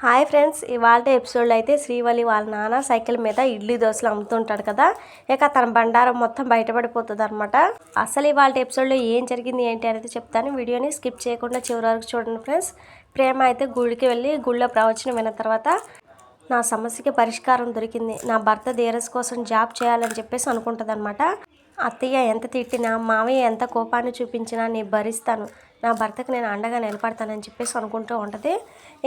Hi friends ఇవాళ ఎపిసోడ్లో అయితే శ్రీవల్లి వాళ్ళ నాన్న సైకిల్ మీద ఇడ్లీ దోశలు అమ్ముతుంటాడు కదా. ఇక తన బండారం మొత్తం బయటపడిపోతుంది అనమాట అసలు ఇవాళ ఎపిసోడ్లో ఏం జరిగింది ఏంటి అనేది చెప్తాను. వీడియోని స్కిప్ చేయకుండా చివరి వరకు చూడండి ఫ్రెండ్స్. ప్రేమ అయితే గుడికి వెళ్ళి గుళ్ళో ప్రవచనం విన్న తర్వాత నా సమస్యకి పరిష్కారం దొరికింది. నా భర్త ధీరస్ కోసం జాబ్ చేయాలని చెప్పేసి అనుకుంటుంది అనమాట అత్తయ్య ఎంత తిట్టినా మామయ్య ఎంత కోపాన్ని చూపించినా నేను భరిస్తాను. నా భర్తకు నేను అండగా నిలబడతానని చెప్పేసి అనుకుంటూ ఉంటుంది.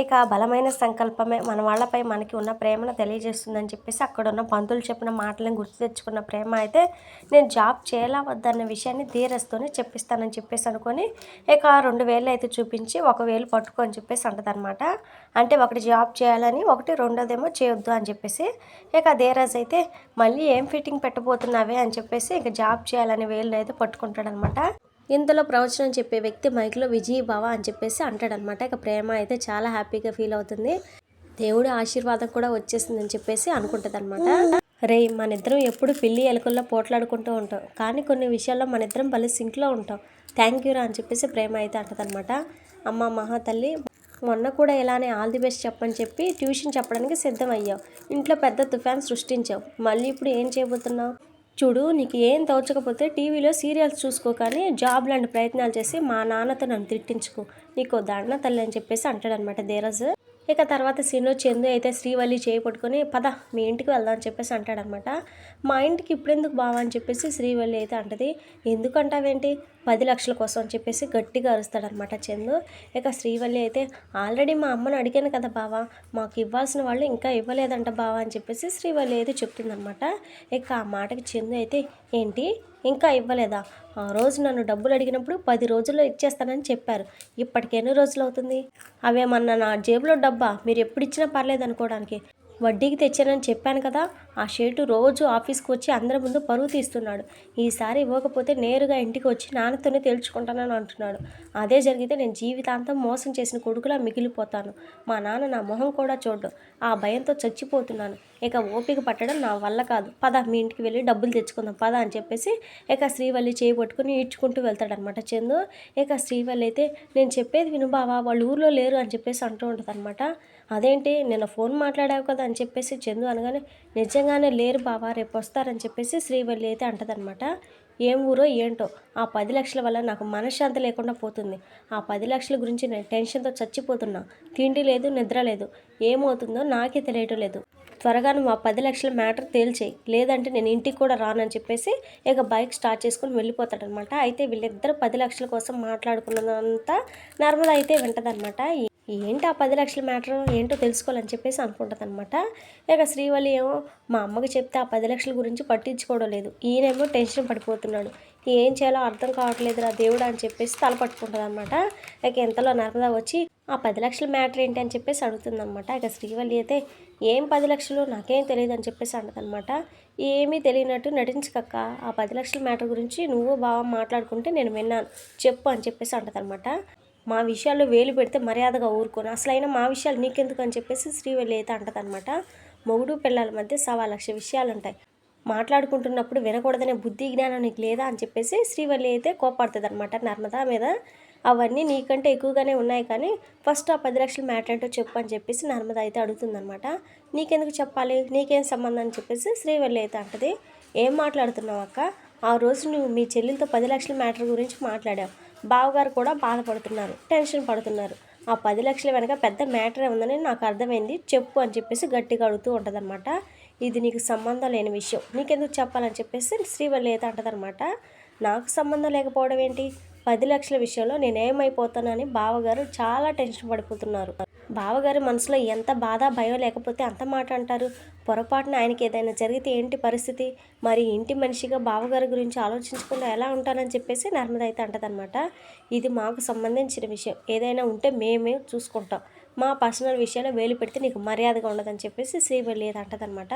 ఇక బలమైన సంకల్పమే మన వాళ్ళపై మనకి ఉన్న ప్రేమను తెలియజేస్తుందని చెప్పేసి అక్కడ ఉన్న పంతులు చెప్పిన మాటలను గుర్తు తెచ్చుకున్న ప్రేమ అయితే నేను జాబ్ చేయాలా వద్దన్న విషయాన్ని ధీరస్తోనే చెప్పిస్తానని చెప్పేసి అనుకొని ఇక రెండు వేలు అయితే చూపించి ఒక వేలు పట్టుకో అని చెప్పేసి అంటదనమాట అంటే ఒకటి జాబ్ చేయాలని ఒకటి రెండోదేమో చేయొద్దు అని చెప్పేసి ఇక ధీరజ్ అయితే మళ్ళీ ఏం ఫిట్టింగ్ పెట్టబోతున్నావే అని చెప్పేసి ఇక జాబ్ చేయాలని వేలు అయితే పట్టుకుంటాడనమాట ఇంతలో ప్రవచనం చెప్పే వ్యక్తి మైక్లో విజయ్ బావ అని చెప్పేసి అంటాడనమాట. ఇక ప్రేమ అయితే చాలా హ్యాపీగా ఫీల్ అవుతుంది. దేవుడి ఆశీర్వాదం కూడా వచ్చేసిందని చెప్పేసి అనుకుంటుంది అనమాట రే మన ఇద్దరం ఎప్పుడు పిల్లి ఎలుకల్లో పోట్లాడుకుంటూ ఉంటాం. కానీ కొన్ని విషయాల్లో మన ఇద్దరం భలే సింక్లో ఉంటాం. థ్యాంక్ యూ రా అని చెప్పేసి ప్రేమ అయితే అంటదనమాట. అమ్మ మహాతల్లి మొన్న కూడా ఇలానే ఆల్ ది బెస్ట్ చెప్పని చెప్పి ట్యూషన్ చెప్పడానికి సిద్ధమయ్యావు. ఇంట్లో పెద్ద తుఫాన్ సృష్టించావు. మళ్ళీ ఇప్పుడు ఏం చేయబోతున్నావు? చూడు నీకు ఏం తోచకపోతే టీవీలో సీరియల్స్ చూసుకో కానీ జాబ్ లాంటి ప్రయత్నాలు చేసి మా నాన్నతో నన్ను తిట్టించుకో. నీకు దండ తల్లి అని చెప్పేసి అంటాడనమాట ధీరజ్. ఇక తర్వాత సీన్లో చందు అయితే శ్రీవల్లి చేయి పట్టుకొని పద మీ ఇంటికి వెళ్దాం అని చెప్పేసి అంటాడనమాట. మా ఇంటికి ఇప్పుడెందుకు బావా అని చెప్పేసి శ్రీవల్లి అయితే అంటది. ఎందుకంటావేంటి పది లక్షల కోసం అని చెప్పేసి గట్టిగా అరుస్తాడనమాట చందు. ఇక శ్రీవల్లి అయితే ఆల్రెడీ మా అమ్మను అడిగాను కదా బావా మాకు ఇవ్వాల్సిన వాళ్ళు ఇంకా ఇవ్వలేదంట బావా అని చెప్పేసి శ్రీవల్లి అయితే చెప్తుందనమాట. ఇక ఆ మాటకి చందు అయితే ఏంటి? ఇంకా ఇవ్వలేదా? ఆ రోజు నన్ను డబ్బులు అడిగినప్పుడు పది రోజుల్లో ఇచ్చేస్తానని చెప్పారు. ఇప్పటికి ఎన్ని రోజులు అవుతుంది? అవేమన్నా నా జేబులో డబ్బా? మీరు ఎప్పుడు ఇచ్చినా పర్లేదు అనుకోవడానికి. వడ్డీకి తెచ్చానని చెప్పాను కదా ఆ షేటు రోజు ఆఫీస్కి వచ్చి అందరి ముందు పరువు తీస్తున్నాడు. ఈసారి ఇవ్వకపోతే నేరుగా ఇంటికి వచ్చి నాన్నతోనే తేల్చుకుంటానని అంటున్నాడు. అదే జరిగితే నేను జీవితాంతం మోసం చేసిన కొడుకులా మిగిలిపోతాను. మా నాన్న నా మొహం కూడా చూడ్డు. ఆ భయంతో చచ్చిపోతున్నాను. ఇక ఓపిక పట్టడం నా వల్ల కాదు. పద మీ ఇంటికి వెళ్ళి డబ్బులు తెచ్చుకుందాం. పద అని చెప్పేసి ఇక శ్రీవల్లి చేయి పట్టుకుని ఈడ్చుకుంటూ వెళ్తాడనమాట చందు. ఇక శ్రీవల్లి అయితే నేను చెప్పేది విను బావా వాళ్ళు ఊర్లో లేరు అని చెప్పేసి అంటూ ఉంటుంది అనమాట అదేంటి నిన్న ఫోన్ మాట్లాడావు కదా అని చెప్పేసి చందు అనగానే నిజంగానే లేరు బావా రేపు వస్తారని చెప్పేసి శ్రీవల్లి అయితే అంటదనమాట ఏం ఊరో ఏంటో ఆ పది లక్షల వల్ల నాకు మనశ్శాంతి లేకుండా పోతుంది. ఆ పది లక్షల గురించి నేను టెన్షన్తో చచ్చిపోతున్నా. తిండి లేదు నిద్ర లేదు. ఏమవుతుందో నాకే తెలియటం లేదు. త్వరగా నువ్వు ఆ పది లక్షల మ్యాటర్ తేల్చేయి. లేదంటే నేను ఇంటికి కూడా రానని చెప్పేసి ఇక బైక్ స్టార్ట్ చేసుకుని వెళ్ళిపోతాడనమాట అయితే వీళ్ళిద్దరు పది లక్షల కోసం మాట్లాడుకున్నదంతా నర్మద అయితే వింటదనమాట ఏంటి ఆ పది లక్షల మ్యాటర్? ఏంటో తెలుసుకోవాలని చెప్పేసి అనుకుంటుంది అనమాట ఇక శ్రీవల్లి ఏమో మా అమ్మకి చెప్తే ఆ పది లక్షల గురించి పట్టించుకోవడం లేదు. ఈయనేమో టెన్షన్ పడిపోతున్నాడు. ఏం చేయాలో అర్థం కావట్లేదు రా దేవుడు అని చెప్పేసి తల పట్టుకుంటుంది అనమాట ఇక ఎంతలో నర్మదా వచ్చి ఆ పది లక్షల మ్యాటర్ ఏంటి అని చెప్పేసి అడుగుతుంది అనమాట ఇక శ్రీవల్లి అయితే ఏం పది లక్షలు? నాకేం తెలియదు అని చెప్పేసి అంటదనమాట ఏమీ తెలియనట్టు నటించకక్క. ఆ పది లక్షల మ్యాటర్ గురించి నువ్వు బాగా మాట్లాడుకుంటే నేను విన్నాను. చెప్పు అని చెప్పేసి అంటదనమాట మా విషయాల్లో వేలు పెడితే మర్యాదగా ఊరుకోను. అసలైన మా విషయాలు నీకెందుకు అని చెప్పేసి శ్రీవల్లి అయితే అంటదనమాట మొగుడు పిల్లల మధ్య సవా లక్ష విషయాలు ఉంటాయి మాట్లాడుకుంటున్నప్పుడు వినకూడదనే బుద్ధి జ్ఞానం నీకు లేదా అని చెప్పేసి శ్రీవల్లి అయితే కోపాడుతుంది అనమాట నర్మదా మీద. అవన్నీ నీకంటే ఎక్కువగానే ఉన్నాయి కానీ ఫస్ట్ ఆ పది లక్షల మ్యాటర్ ఏంటో చెప్పు అని చెప్పేసి నర్మదా అయితే అడుగుతుందనమాట నీకెందుకు చెప్పాలి? నీకేం సంబంధం అని చెప్పేసి శ్రీవల్లి అయితే అంటది. ఏం మాట్లాడుతున్నావు అక్క? ఆ రోజు నువ్వు మీ చెల్లెలతో పది లక్షల మ్యాటర్ గురించి మాట్లాడావు. బావగారు కూడా బాధపడుతున్నారు టెన్షన్ పడుతున్నారు. ఆ పది లక్షల వెనక పెద్ద మ్యాటరే ఉందని నాకు అర్థమైంది. చెప్పు అని చెప్పేసి గట్టిగా అడుగుతూ ఉంటుందన్నమాట. ఇది నీకు సంబంధం లేని విషయం. నీకెందుకు చెప్పాలని చెప్పేసి శ్రీవల్లి అయితే అంటదనమాట నాకు సంబంధం లేకపోవడం ఏంటి? పది లక్షల విషయంలో నేనేమైపోతానని బావగారు చాలా టెన్షన్ పడిపోతున్నారు. బావగారి మనసులో ఎంత బాధ భయం లేకపోతే అంత మాట అంటారు? పొరపాటున ఆయనకి ఏదైనా జరిగితే ఏంటి పరిస్థితి? మరి ఇంటి మనిషిగా బావగారి గురించి ఆలోచించకుండా ఎలా ఉంటానని చెప్పేసి నర్మద అయితే అంటదనమాట ఇది మాకు సంబంధించిన విషయం. ఏదైనా ఉంటే మేమే చూసుకుంటాం. మా పర్సనల్ విషయాలు వేలు పెడితే నీకు మర్యాదగా ఉండదని చెప్పేసి శ్రీవల్లి ఏది అంటదనమాట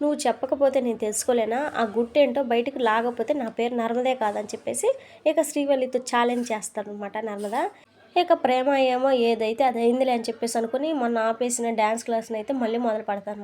నువ్వు చెప్పకపోతే నేను తెలుసుకోలేనా? ఆ గుట్టేంటో బయటకు లాగకపోతే నా పేరు నర్మదే కాదని చెప్పేసి ఇక శ్రీవల్లితో ఛాలెంజ్ చేస్తాడనమాట నర్మద. ఇక ప్రేమ ఏమో ఏదైతే అది అయిందిలే అని చెప్పేసి అనుకుని మొన్న ఆపేసిన డ్యాన్స్ క్లాస్ని అయితే మళ్ళీ మొదలు పెడతారు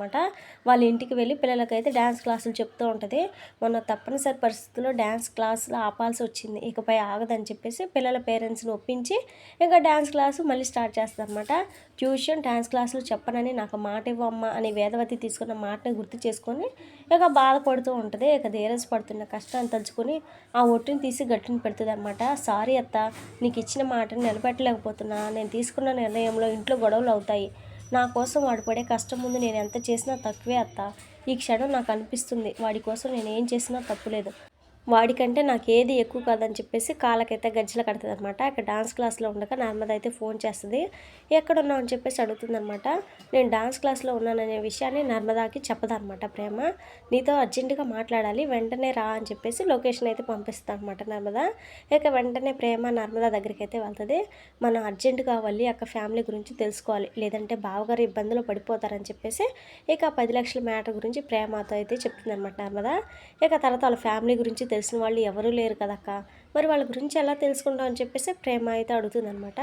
వాళ్ళ ఇంటికి వెళ్ళి పిల్లలకైతే డ్యాన్స్ క్లాసులు చెప్తూ ఉంటుంది. మొన్న తప్పనిసరి పరిస్థితుల్లో డ్యాన్స్ క్లాసులు ఆపాల్సి వచ్చింది. ఇకపై ఆగదని చెప్పేసి పిల్లల పేరెంట్స్ని ఒప్పించి ఇంకా డ్యాన్స్ క్లాసు మళ్ళీ స్టార్ట్ చేస్తారనమాట ట్యూషన్ డ్యాన్స్ క్లాసులు చెప్పనని నాకు మాట ఇవ్వమ్మ అని వేదవతి తీసుకున్న మాటని గుర్తు చేసుకొని ఇక బాధపడుతూ ఉంటుంది. ఇక ధీరజ్ పడుతున్న కష్టాన్ని తలుచుకొని ఆ ఒట్టుని తీసి గట్టిని పెడుతుంది అనమాట సారీ అత్త నీకు ఇచ్చిన మాటని నిలబెట్టలేకపోతున్నా నేను తీసుకున్న నిర్ణయంలో ఇంట్లో గొడవలు అవుతాయి. నా కోసం వాడు పడే కష్టం ముందు నేను ఎంత చేసినా తక్కువే అత్త. ఈ క్షణం నాకు అనిపిస్తుంది. వాడి కోసం నేను ఏం చేసినా తప్పులేదు. వాడికంటే నాకు ఏది ఎక్కువ కాదని చెప్పేసి కాళ్ళకైతే గజ్జలు కడుతుంది అనమాట అక్కడ డాన్స్ క్లాస్లో ఉండగా నర్మద అయితే ఫోన్ చేస్తుంది. ఎక్కడ ఉన్నావు అని చెప్పేసి అడుగుతుంది అనమాట నేను డాన్స్ క్లాస్లో ఉన్నాననే విషయాన్ని నర్మదాకి చెప్పదనమాట ప్రేమ. నీతో అర్జెంటుగా మాట్లాడాలి వెంటనే రా అని చెప్పేసి లొకేషన్ అయితే పంపిస్తాను అనమాట నర్మద. ఇక వెంటనే ప్రేమ నర్మదా దగ్గరికి అయితే వెళ్తుంది. మనం అర్జెంటుగా వెళ్ళి అక్క ఫ్యామిలీ గురించి తెలుసుకోవాలి. లేదంటే బావగారు ఇబ్బందులు పడిపోతారని చెప్పేసి ఇక పది లక్షల మ్యాటర్ గురించి ప్రేమతో అయితే చెప్తుంది అనమాట నర్మద. ఇక తర్వాత వాళ్ళ ఫ్యామిలీ గురించి తెలిసిన వాళ్ళు ఎవరూ లేరు కదక్క. మరి వాళ్ళ గురించి ఎలా తెలుసుకుంటావు అని చెప్పేసి ప్రేమ అయితే అడుగుతుందనమాట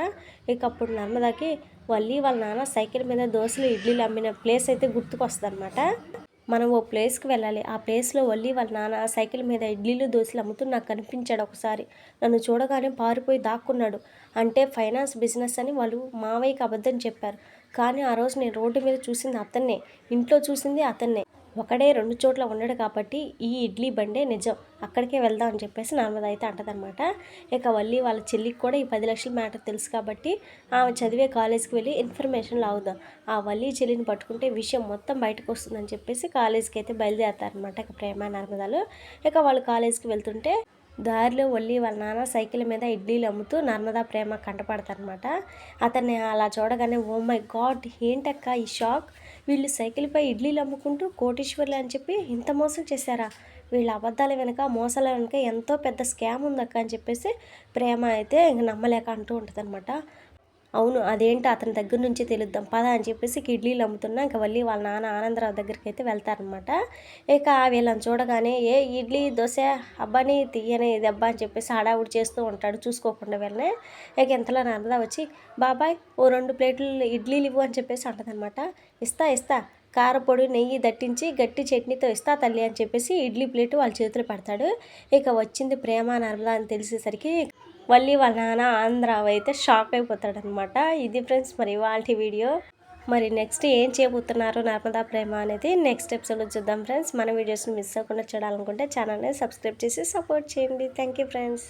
ఇక అప్పుడు నర్మదాకి వల్లి వాళ్ళ నాన్న సైకిల్ మీద దోశలు ఇడ్లీలు అమ్మిన ప్లేస్ అయితే గుర్తుకొస్తుంది అనమాట మనం ఓ ప్లేస్కి వెళ్ళాలి. ఆ ప్లేస్లో వల్లి వాళ్ళ నాన్న సైకిల్ మీద ఇడ్లీలు దోశలు అమ్ముతూ నాకు కనిపించాడు ఒకసారి. నన్ను చూడగానే పారిపోయి దాక్కున్నాడు. అంటే ఫైనాన్స్ బిజినెస్ అని వాళ్ళు మావయ్యకి అబద్ధం చెప్పారు. కానీ ఆ రోజు నేను రోడ్డు మీద చూసింది అతన్నే. ఇంట్లో చూసింది అతన్నే. ఒకడే రెండు చోట్ల ఉండడు కాబట్టి ఈ ఇడ్లీ బండే నిజం. అక్కడికే వెళ్దాం అని చెప్పేసి నర్మద అయితే అంటదనమాట ఇక వల్లి వాళ్ళ చెల్లికి కూడా ఈ పది లక్షల మ్యాటర్ తెలుసు కాబట్టి ఆమె చదివే కాలేజ్కి వెళ్ళి ఇన్ఫర్మేషన్ లాగుదాం. ఆ వల్లి చెల్లిని పట్టుకుంటే విషయం మొత్తం బయటకు వస్తుందని చెప్పేసి కాలేజ్కి అయితే బయలుదేరతారనమాట ఇక ప్రేమ నర్మదాలు. ఇక వాళ్ళు కాలేజ్కి వెళ్తుంటే దారిలో వల్లి వాళ్ళ నాన్న సైకిల్ మీద ఇడ్లీలు అమ్ముతూ నర్మదా ప్రేమ కంటపడతారనమాట. అతన్ని అలా చూడగానే ఓ మై గాడ్ ఏంటక్క ఈ షాక్? వీళ్ళు సైకిల్పై ఇడ్లీలు అమ్ముకుంటూ కోటీశ్వర్లు అని చెప్పి ఇంత మోసం చేశారా? వీళ్ళ అబద్ధాల వెనుక మోసాల వెనుక ఎంతో పెద్ద స్కామ్ ఉందక్క అని చెప్పేసి ప్రేమ అయితే ఇంక నమ్మలేక అంటూ ఉంటుంది అనమాట అవును అదేంటి అతని దగ్గర నుంచి తెలుద్దాం పద అని చెప్పేసి ఇడ్లీలు అమ్ముతున్నా ఇంకా మళ్ళీ వాళ్ళ నాన్న ఆనందరావు దగ్గరికి అయితే వెళ్తారనమాట ఇక వీళ్ళని చూడగానే ఏ ఇడ్లీ దోశ అబ్బాని తీయని దెబ్బ అని చెప్పేసి హడావుడి చేస్తూ ఉంటాడు చూసుకోకుండా వెళ్ళనే. ఇక ఇంతలో నర్మదా వచ్చి బాబాయ్ ఓ రెండు ప్లేట్లు ఇడ్లీలు ఇవ్వు అని చెప్పేసి అంటదనమాట ఇస్తా ఇస్తా కారపొడి నెయ్యి దట్టించి గట్టి చట్నీతో ఇస్తా తల్లి అని చెప్పేసి ఇడ్లీ ప్లేట్ వాళ్ళ చేతులు పెడతాడు. ఇక వచ్చింది ప్రేమ నర్మదా అని తెలిసేసరికి మళ్ళీ వాళ్ళ నాన్న ఆంధ్ర అయితే షాక్ అయిపోతాడనమాట ఇది ఫ్రెండ్స్ మరి ఇవాళ వీడియో మరి నెక్స్ట్ ఏం చేయబోతున్నారు నర్మదా ప్రేమ అనేది నెక్స్ట్ ఎపిసోడ్లో చూద్దాం ఫ్రెండ్స్ మన వీడియోస్ని మిస్ అవ్వకుండా చూడాలనుకుంటే ఛానల్ని సబ్స్క్రైబ్ చేసి సపోర్ట్ చేయండి. Thank you friends